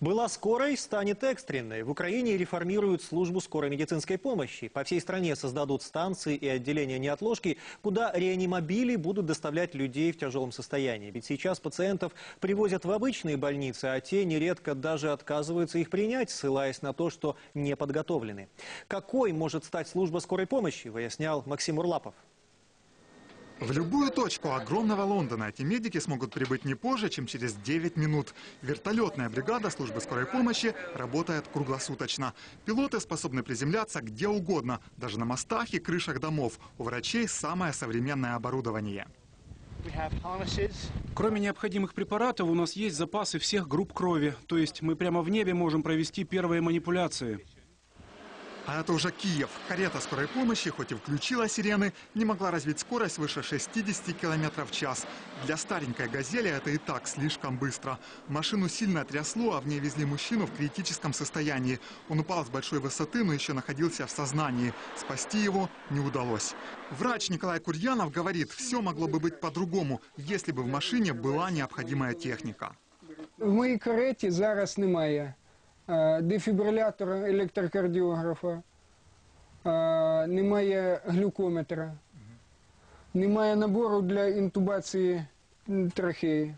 Была скорой, станет экстренной. В Украине реформируют службу скорой медицинской помощи. По всей стране создадут станции и отделения неотложки, куда реанимобили будут доставлять людей в тяжелом состоянии. Ведь сейчас пациентов привозят в обычные больницы, а те нередко даже отказываются их принять, ссылаясь на то, что не подготовлены. Какой может стать служба скорой помощи, выяснял Максим Урлапов. В любую точку огромного Лондона эти медики смогут прибыть не позже, чем через 9 минут. Вертолетная бригада службы скорой помощи работает круглосуточно. Пилоты способны приземляться где угодно, даже на мостах и крышах домов. У врачей самое современное оборудование. Кроме необходимых препаратов, у нас есть запасы всех групп крови. То есть мы прямо в небе можем провести первые манипуляции. А это уже Киев. Карета скорой помощи, хоть и включила сирены, не могла развить скорость выше 60 км в час. Для старенькой «Газели» это и так слишком быстро. Машину сильно трясло, а в ней везли мужчину в критическом состоянии. Он упал с большой высоты, но еще находился в сознании. Спасти его не удалось. Врач Николай Курьянов говорит, все могло бы быть по-другому, если бы в машине была необходимая техника. В моїй кареті зараз немає е, дефібрилятора, електрокардіографа, е, немає глюкометра, немає набору для інтубації м, трахеї.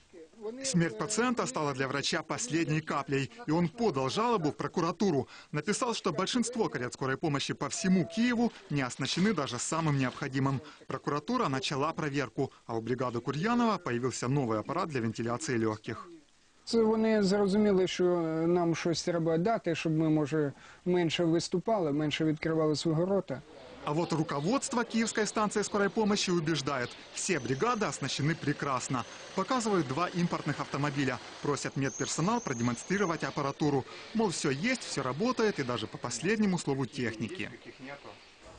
Смерть пациента стала для врача последней каплей, и он подал жалобу в прокуратуру. Написал, что большинство карет скорой помощи по всему Киеву не оснащены даже самым необходимым. Прокуратура начала проверку, а у бригады Курьянова появился новый аппарат для вентиляции легких. Це вони зрозуміли, що е, нам щось треба дати, щоб ми, може, менше виступали, менше відкривали свого рота. А вот руководство Киевской станции скорой помощи убеждает, все бригады оснащены прекрасно. Показывают два импортных автомобиля. Просят медперсонал продемонстрировать аппаратуру. Мол, все есть, все работает и даже по последнему слову техники.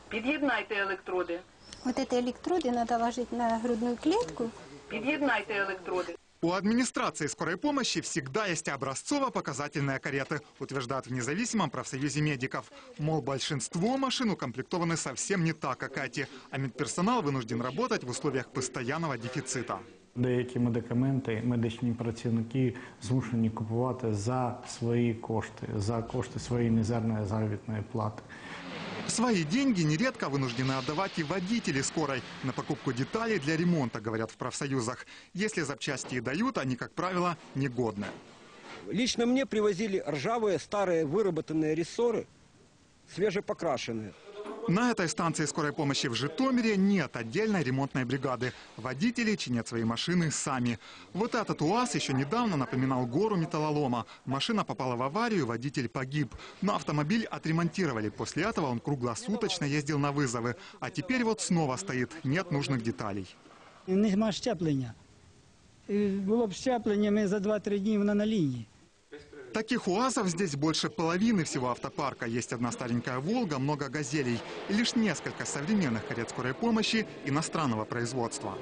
Під'єднайте електроди. Вот эти электроды надо ложить на грудную клетку. Під'єднайте електроди. У администрации скорой помощи всегда есть образцово-показательные кареты, утверждают в независимом профсоюзе медиков. Мол, большинство машин укомплектованы совсем не так, как эти, а медперсонал вынужден работать в условиях постоянного дефицита. Деякі медикаменти медичні працівники змушені купувати за свої кошти, за кошти своєї мізерної заробітної плати. Свои деньги нередко вынуждены отдавать и водители скорой на покупку деталей для ремонта, говорят в профсоюзах. Если запчасти и дают, они, как правило, негодны. Лично мне привозили ржавые старые выработанные рессоры, свежепокрашенные. На этой станции скорой помощи в Житомире нет отдельной ремонтной бригады. Водители чинят свои машины сами. Вот этот УАЗ еще недавно напоминал гору металлолома. Машина попала в аварию, водитель погиб. Но автомобиль отремонтировали. После этого он круглосуточно ездил на вызовы. А теперь вот снова стоит, нет нужных деталей. Нема щеплення. І Було б щеплення, ми за 2-3 дні вона на лінії. Таких УАЗов здесь больше половины всего автопарка. Есть одна старенькая «Волга», много «Газелей» и лишь несколько современных карет скорой помощи иностранного производства.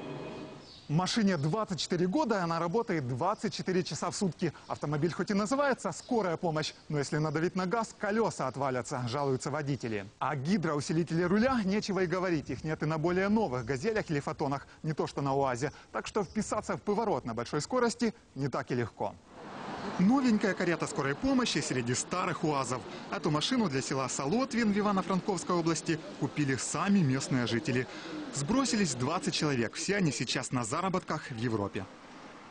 Машине 24 года, она работает 24 часа в сутки. Автомобиль хоть и называется «Скорая помощь», но если надавить на газ, колеса отвалятся, жалуются водители. А гидроусилители руля, нечего и говорить, их нет и на более новых «Газелях» или «Фотонах», не то что на УАЗе. Так что вписаться в поворот на большой скорости не так и легко. Новенькая карета скорой помощи среди старых УАЗов. Эту машину для села Солотвин в Ивано-Франковской области купили сами местные жители. Сбросились 20 человек. Все они сейчас на заработках в Европе.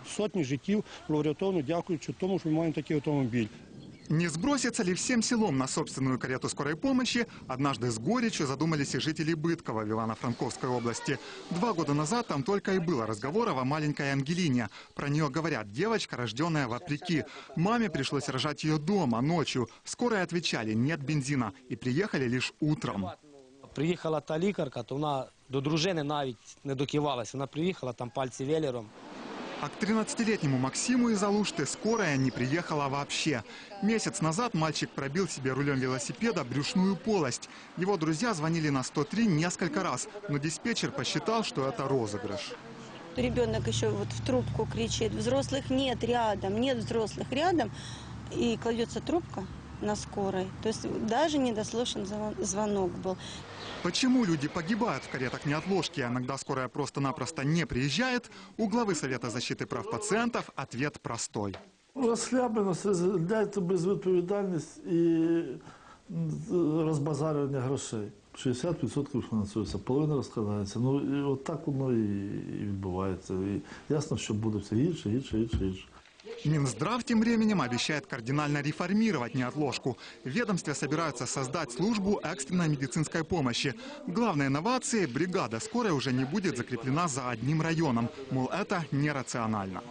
сотні життів врятовано, дякуючи тому, що ми маємо такий автомобіль. Не сбросится ли всем селом на собственную карету скорой помощи, однажды с горечью задумались и жители Быткова в Ивано-Франковской области. Два года назад там только и было разговоров о маленькой Ангелине. Про нее говорят, девочка, рожденная вопреки. Маме пришлось рожать ее дома, ночью. Скорые отвечали, нет бензина, и приехали лишь утром. Приїхала та лікарка, то вона до дружини навіть не докивалась. Вона приїхала там пальці велером. А к 13-летнему Максиму из Алушты скорая не приехала вообще. Месяц назад мальчик пробил себе рулем велосипеда брюшную полость. Его друзья звонили на 103 несколько раз, но диспетчер посчитал, что это розыгрыш. Ребенок еще вот в трубку кричит, взрослых нет рядом, нет взрослых рядом. И кладется трубка на скорой. То есть даже недослушан звон- звонок был. Почему люди погибают в каретах неотложки, а иногда скорая просто-напросто не приезжает, у главы Совета защиты прав пациентов ответ простой. Розхлябано, це безвідповідальність і розбазарювання грошей. 60% фінансується, половина розкрадається. Ну і от так воно і, і відбувається. І ясно, що буде все гірше, гірше, гірше, гірше. Минздрав тем временем обещает кардинально реформировать неотложку. В ведомстве собираются создать службу экстренной медицинской помощи. Главной инновацией – бригада скорой уже не будет закреплена за одним районом. Мол, это нерационально.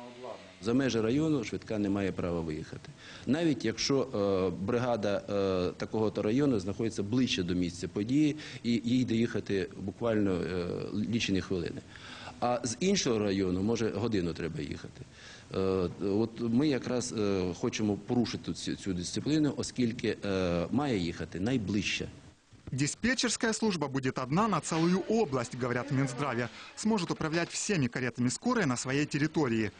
За межі району швидка не має права виїхати. Навіть якщо е, бригада е, такого-то району знаходиться ближче до місця події і їй доїхати буквально е, лічені хвилини. А з іншого району може годину треба їхати. Е, от ми якраз е, хочемо порушити цю, цю дисципліну, оскільки е, має їхати найближче. Диспетчерская служба будет одна на целую область, говорят в Минздраве. Сможет управлять всеми каретами скорой на своей территории.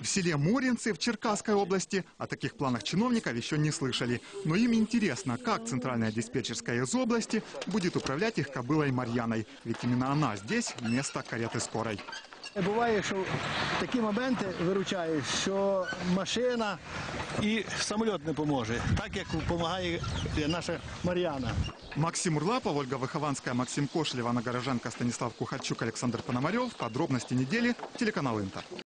В селе Моринцы в Черкасской области о таких планах чиновников еще не слышали. Но им интересно, как центральная диспетчерская из области будет управлять их кобылой Марьяной. Ведь именно она здесь вместо кареты скорой. Буває, що такі моменти виручають, що машина і самоліт не поможе, так як допомагає наша Мар'яна. Максим Урлапов, Ольга Выхованская, Максим Кошлев, Анна Гороженко, Станислав Кухарчук, Александр Пономарев. Подробности недели. Телеканал Интер.